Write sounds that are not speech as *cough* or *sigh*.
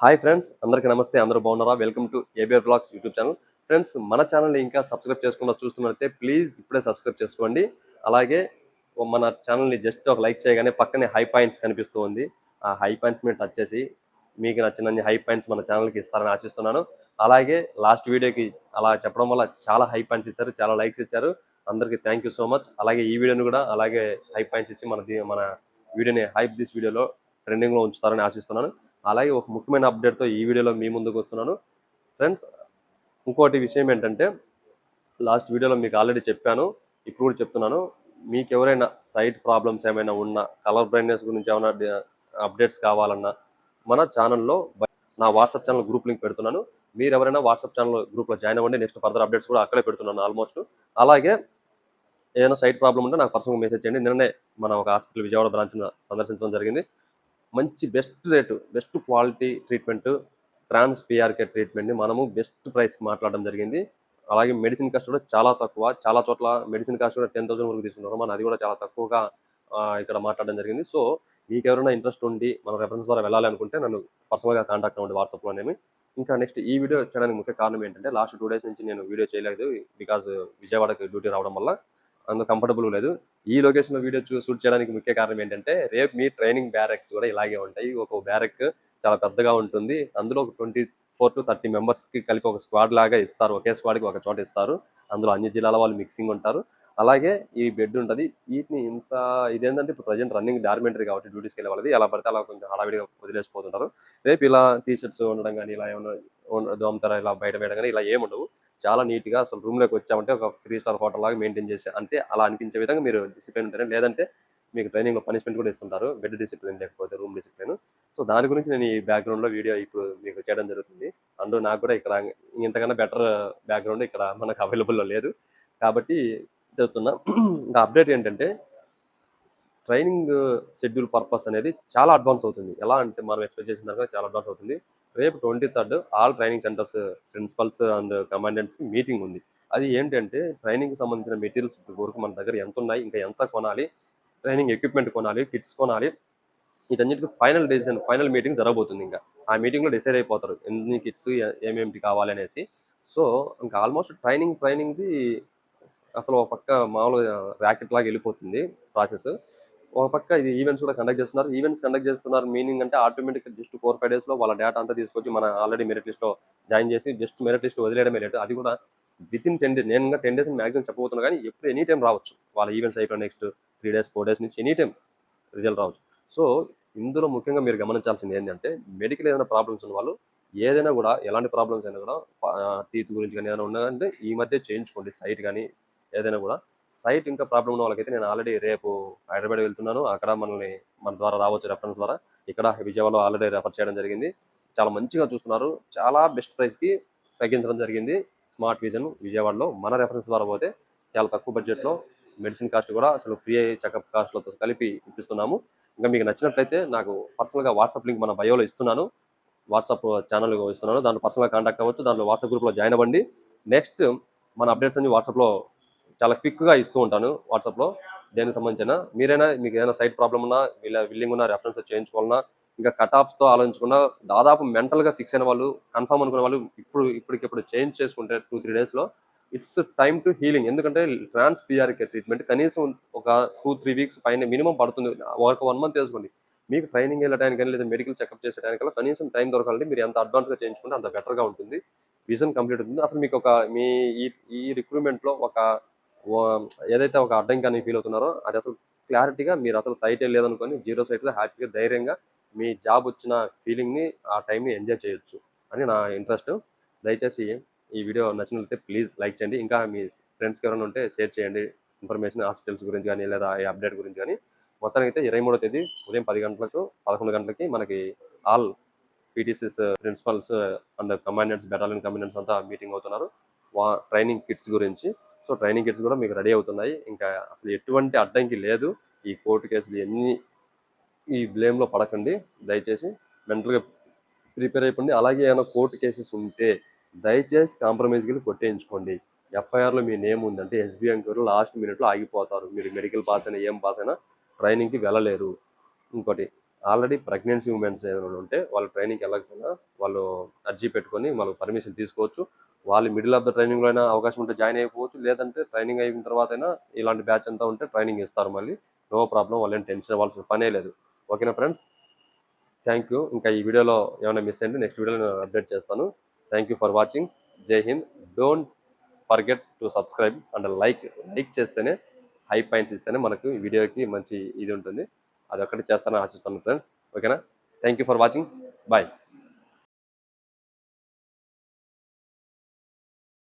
Hi friends అందరికీ నమస్తే అందరూ బాగున్నారా? Welcome to ABR blogs YouTube channel friends మన ఛానల్ని ఇంకా సబ్స్క్రైబ్ చేసుకున్న చూస్తున్నట్టే ప్లీజ్ ఇప్పుడే సబ్స్క్రైబ్ చేసుకోండి. అలాగే మన ఛానల్ని జస్ట్ ఒక లైక్ చేయగానే పక్కనే హై పాయింట్స్ కనిపిస్తూ ఉంది. ఆ హై పాయింట్స్ మీద టచ్ చేసి మీకు నచ్చినన్ని హై పాయింట్స్ మన ఛానల్కి ఇస్తారని ఆశిస్తున్నాను. అలాగే లాస్ట్ వీడియోకి అలా చెప్పడం వల్ల చాలా హై పాయింట్స్ ఇచ్చారు చాలా లైక్స్ ఇచ్చారు. అందరికీ థ్యాంక్ యూ సో మచ్ అలాగే ఈ వీడియోని కూడా అలాగే హై పాయింట్స్ ఇచ్చి మన దీ- మన వీడియోని హైప్ దిస్ వీడియోలో ట్రెండింగ్లో ఉంచుతారని ఆశిస్తున్నాను. అలాగే ఒక ముఖ్యమైన అప్డేట్తో ఈ వీడియోలో మీ ముందుకు వస్తున్నాను. ఫ్రెండ్స్ ఇంకోటి విషయం ఏంటంటే లాస్ట్ వీడియోలో మీకు ఆల్రెడీ చెప్పాను ఇప్పుడు కూడా చెప్తున్నాను. మీకు ఎవరైనా సైట్ ప్రాబ్లమ్స్ ఏమైనా ఉన్నా కలర్ బ్రైట్నెస్ గురించి ఏమైనా అప్డేట్స్ కావాలన్నా మన ఛానల్లో నా వాట్సాప్ ఛానల్ గ్రూప్ లింక్ పెడుతున్నాను. మీరు ఎవరైనా వాట్సాప్ ఛానల్ గ్రూప్లో జాయిన్ అవ్వండి నెక్స్ట్ ఫర్దర్ అప్డేట్స్ కూడా అక్కడే పెడుతున్నాను ఆల్మోస్ట్. అలాగే ఏదైనా సైట్ ప్రాబ్లం ఉంటే నాకు పర్సనల్గా మెసేజ్ చేయండి. నిన్ననే మన ఒక హాస్పిటల్ విజయవాడ బ్రాంచ్ను సందర్శించడం జరిగింది. మంచి best rate best quality treatment trans PRK ట్రీట్మెంట్ని మనము బెస్ట్ ప్రైస్కి మాట్లాడడం జరిగింది. అలాగే మెడిసిన్ కాస్ట్ కూడా చాలా తక్కువ. చాలా చోట్ల మెడిసిన్ కాస్ట్ కూడా టెన్ థౌసండ్ వరకు తీసుకున్నారు. మన అది కూడా చాలా తక్కువగా ఇక్కడ మాట్లాడడం జరిగింది. సో మీకు ఎవరైనా ఇంట్రెస్ట్ ఉండి మన రెఫరెన్స్ ద్వారా వెళ్ళాలి అనుకుంటే నన్ను పర్సనల్గా కాంటాక్ట్ అవ్వండి వాట్సాప్లోనేమి ఇంకా నెక్స్ట్ ఈ వీడియో చేయడానికి ముఖ్య కారణం ఏంటంటే లాస్ట్ టూ డేస్ నుంచి నేను వీడియో చేయలేదు బికాజ్ విజయవాడకి డ్యూటీ రావడం వల్ల. అందులో కంఫర్టబుల్ లేదు. ఈ లొకేషన్లో వీడియో చూ షూట్ చేయడానికి ముఖ్య కారణం ఏంటంటే రేపు మీ ట్రైనింగ్ బ్యారెక్స్ కూడా ఇలాగే ఉంటాయి. ఒక బ్యారెక్ చాలా పెద్దగా ఉంటుంది. అందులో ఒక ట్వంటీ ఫోర్ టు థర్టీ మెంబర్స్కి కలిపి ఒక స్క్వాడ్ లాగా ఇస్తారు. ఒకే స్క్వాడ్కి ఒక చోట ఇస్తారు. అందులో అన్ని జిల్లాల వాళ్ళు మిక్సింగ్ ఉంటారు. అలాగే ఈ బెడ్ ఉంటుంది. వీటిని ఇంత ఇదేంటంటే ఇప్పుడు ప్రజెంట్ రన్నింగ్ డార్మెంటరీ కాబట్టి డ్యూటీస్కి వెళ్ళే వాళ్ళది ఎలా పడితే అలా కొంచెం హడావిడిగా వదిలేసిపోతుంటారు. రేపు ఇలా టీ షర్ట్స్ ఉండడం కానీ ఇలా ఏమైనా దోమతారా ఇలా బయట వేయడం కానీ ఇలా ఏముండవు. చాలా నీట్గా అసలు రూమ్లోకి వచ్చామంటే ఒక త్రీ స్టార్ హోటల్ లాగా మెయింటైన్ చేసి అంటే అలా అనిపించే విధంగా మీరు డిసిప్లిన్ ఉంటారు లేదంటే మీకు ట్రైనింగ్లో పనిష్మెంట్ కూడా ఇస్తుంటారు బెడ్ డిసిప్లిన్ లేకపోతే రూమ్ డిసిప్లిన్. సో దాని గురించి నేను ఈ బ్యాక్గ్రౌండ్లో వీడియో ఇప్పుడు మీకు చేయడం జరుగుతుంది. అండ్ నాకు కూడా ఇక్కడ ఇంతకన్నా బెటర్ బ్యాక్గ్రౌండ్ ఇక్కడ మనకు *laughs* అవైలబుల్లో లేదు. కాబట్టి చెప్తున్నా ఇంకా అప్డేట్ ఏంటంటే ట్రైనింగ్ షెడ్యూల్ పర్పస్ అనేది చాలా అడ్వాన్స్ అవుతుంది. ఎలా అంటే మనం ఎక్స్పెక్ట్ చేసిన దానికన్నా చాలా అడ్వాన్స్ అవుతుంది. రేపు twenty third all training centres principals and కమాండెంట్స్కి meeting ఉంది. అది ఏంటంటే ట్రైనింగ్కి సంబంధించిన మెటీరియల్స్ వరకు మన దగ్గర ఎంత ఉన్నాయి ఇంకా ఎంత కొనాలి ట్రైనింగ్ ఎక్విప్మెంట్ కొనాలి కిట్స్ కొనాలి వీటన్నిటికీ ఫైనల్ డెసిషన్ ఫైనల్ మీటింగ్ జరగబోతుంది ఇంకా. ఆ మీటింగ్లో డిసైడ్ అయిపోతారు ఎన్ని కిట్స్ ఏమేమిటి కావాలి అనేసి. సో ఇంకా ఆల్మోస్ట్ ట్రైనింగ్ ట్రైనింగ్ది అసలు ఒక పక్క మామూలుగా ర్యాకెట్ లాగా వెళ్ళిపోతుంది ప్రాసెస్. ఒక పక్క ఇది ఈవెంట్స్ కూడా కండక్ట్ చేస్తున్నారు. ఈవెంట్స్ కండక్ట్ చేస్తున్నారు మీనింగ్ అంటే ఆటోమేటిక్ జస్ట్ ఫోర్ ఫైవ్ డేస్లో వాళ్ళ డేటా అంతా తీసుకొచ్చి మన ఆల్రెడీ మెరిట్ లిస్ట్లో జాయిన్ చేసి జస్ట్ మెరిట్ లిస్ట్ వదిలేయడమే లేదు. అది కూడా విత్ ఇన్ టెన్ డేస్ నేను టెన్ డేస్ మ్యాక్సిమం చెప్పబోతున్నా కానీ ఎప్పుడు ఎనీ టైం రావచ్చు. వాళ్ళ ఈవెంట్స్ అయిపోయిన next three days four days నుంచి ఎనీ టైం రిజల్ట్ రావచ్చు. సో ఇందులో ముఖ్యంగా మీరు గమనించాల్సింది ఏంటంటే మెడికల్ ఏదైనా ప్రాబ్లమ్స్ ఉన్న వాళ్ళు ఏదైనా కూడా ఎలాంటి ప్రాబ్లమ్స్ అయినా కూడా టీత్ గురించి కానీ ఏదైనా అంటే ఈ మధ్య చేయించుకోండి. సైట్ కానీ ఏదైనా కూడా సైట్ ఇంకా ప్రాబ్లం ఉన్న వాళ్ళకైతే నేను ఆల్రెడీ రేపు హైదరాబాద్ వెళ్తున్నాను. అక్కడ మనల్ని మన ద్వారా రావచ్చు రెఫరెన్స్ ద్వారా. ఇక్కడ విజయవాడలో ఆల్రెడీ రెఫర్ చేయడం జరిగింది. చాలా మంచిగా చూస్తున్నారు. చాలా బెస్ట్ ప్రైస్కి తగ్గించడం జరిగింది. స్మార్ట్ విజన్ విజయవాడలో మన రెఫరెన్స్ ద్వారా పోతే చాలా తక్కువ బడ్జెట్లో మెడిసిన్ కాస్ట్ కూడా అసలు ఫ్రీ చెకప్ కాస్ట్లతో కలిపి ఇప్పిస్తున్నాము. ఇంకా మీకు నచ్చినట్లయితే నాకు పర్సనల్గా వాట్సాప్ లింక్ మన బయోలో ఇస్తున్నాను. వాట్సాప్ ఛానల్ ఇస్తున్నాను. దాంట్లో పర్సనల్గా కాంటాక్ట్ అవ్వచ్చు. దాంట్లో వాట్సాప్ గ్రూప్లో జాయిన్ అవ్వండి. నెక్స్ట్ మన అప్డేట్స్ అన్ని వాట్సాప్లో చాలా క్విక్గా ఇస్తూ ఉంటాను వాట్సాప్లో దేనికి సంబంధించిన. మీరైనా మీకు ఏదైనా సైట్ ప్రాబ్లం ఉన్నా వీళ్ళ విల్లింగ్ ఉన్నా రెఫరెన్స్ చేయించుకోవాలన్నా ఇంకా కట్ ఆఫ్స్తో ఆలోచించకుండా దాదాపు మెంటల్గా ఫిక్స్ అయిన వాళ్ళు కన్ఫర్మ్ అనుకున్న వాళ్ళు ఇప్పుడు ఇప్పటికిప్పుడు చేంజ్ చేసుకుంటే టూ త్రీ డేస్లో ఇట్స్ టైమ్ టు హీలింగ్. ఎందుకంటే ట్రాన్స్ పిఆర్కే ట్రీట్మెంట్ కనీసం ఒక టూ త్రీ వీక్స్ పైన మినిమం పడుతుంది. ఒక వన్ మంత్ వేసుకోండి. మీకు ట్రైనింగ్ వెళ్ళడానికి కానీ లేదా మెడికల్ చెకప్ చేసేటానికల్లా కనీసం టైం దొరకాలంటే మీరు ఎంత అడ్వాన్స్గా చేయించుకుంటే అంత బెటర్గా ఉంటుంది. విజన్ కంప్లీట్ ఉంటుంది అసలు మీకు ఒక మీ ఈ రిక్రూట్మెంట్లో ఒక ఏదైతే ఒక అడ్డంకి ఫీల్ అవుతున్నారో అది అసలు క్లారిటీగా మీరు అసలు సైట్ లేదనుకొని జీరో సైట్లో హ్యాపీగా ధైర్యంగా మీ జాబ్ వచ్చిన ఫీలింగ్ని ఆ టైంని ఎంజాయ్ చేయొచ్చు అని నా ఇంట్రెస్ట్ దయచేసి ఈ వీడియో నచ్చినట్లయితే ప్లీజ్ లైక్ చేయండి. ఇంకా మీ ఫ్రెండ్స్కి ఎవరైనా ఉంటే షేర్ చేయండి. ఇన్ఫర్మేషన్ హాస్పిటల్స్ గురించి కానీ లేదా ఈ అప్డేట్ గురించి కానీ. మొత్తానికి అయితే ఇరవై మూడో తేదీ ఉదయం పది గంటలకు పదకొండు గంటలకి మనకి all PTCs principals and commandants battalion commandants అంతా మీటింగ్ అవుతున్నారు. వా ట్రైనింగ్ కిట్స్ గురించి. సో ట్రైనింగ్ కిట్స్ కూడా మీకు రెడీ అవుతున్నాయి. ఇంకా అసలు ఎటువంటి అడ్డంకి లేదు. ఈ కోర్టు కేసులు ఎన్ని ఈ బ్లేమ్లో పడకండి. దయచేసి మెంటల్గా ప్రిపేర్ అయిపోండి. అలాగే ఏమైనా కోర్టు కేసెస్ ఉంటే దయచేసి కాంప్రమైజ్కి వెళ్ళి కొట్టేయించుకోండి. ఎఫ్ఐఆర్లో మీ నేమ్ ఉందంటే ఎస్బీఐ గారు లాస్ట్ మినిట్లో ఆగిపోతారు. మీరు మెడికల్ పాస్ అయినా ఏం పాస్ అయినా ట్రైనింగ్కి వెళ్ళలేరు. ఇంకోటి ఆల్రెడీ ప్రెగ్నెన్సీ ఉమెన్స్ ఏమైనా ఉంటే వాళ్ళు ట్రైనింగ్కి వెళ్ళకపోయినా వాళ్ళు అర్జీ పెట్టుకొని వాళ్ళు పర్మిషన్ తీసుకోవచ్చు. వాళ్ళు మిడిల్ ఆఫ్ ద ట్రైనింగ్లో అయినా అవకాశం ఉంటే జాయిన్ అయిపోవచ్చు. లేదంటే ట్రైనింగ్ అయిన తర్వాత అయినా ఇలాంటి బ్యాచ్ అంతా ఉంటే ట్రైనింగ్ ఇస్తారు మళ్ళీ. నో ప్రాబ్లం వాళ్ళని టెన్షన్ అవ్వాల్సిన పనే లేదు. ఓకేనా ఫ్రెండ్స్ థ్యాంక్ యూ ఇంకా ఈ వీడియోలో ఏమైనా మిస్ అయింది నెక్స్ట్ వీడియోలో నేను అప్డేట్ చేస్తాను. థ్యాంక్ యూ ఫర్ వాచింగ్ జై Hind don't forget to subscribe and like like చేస్తేనే హై పాయింట్స్ ఇస్తేనే మనకు ఈ వీడియోకి మంచి ఇది ఉంటుంది. అది ఒకటి చేస్తానని ఆశిస్తాను ఫ్రెండ్స్ ఓకేనా thank you for watching bye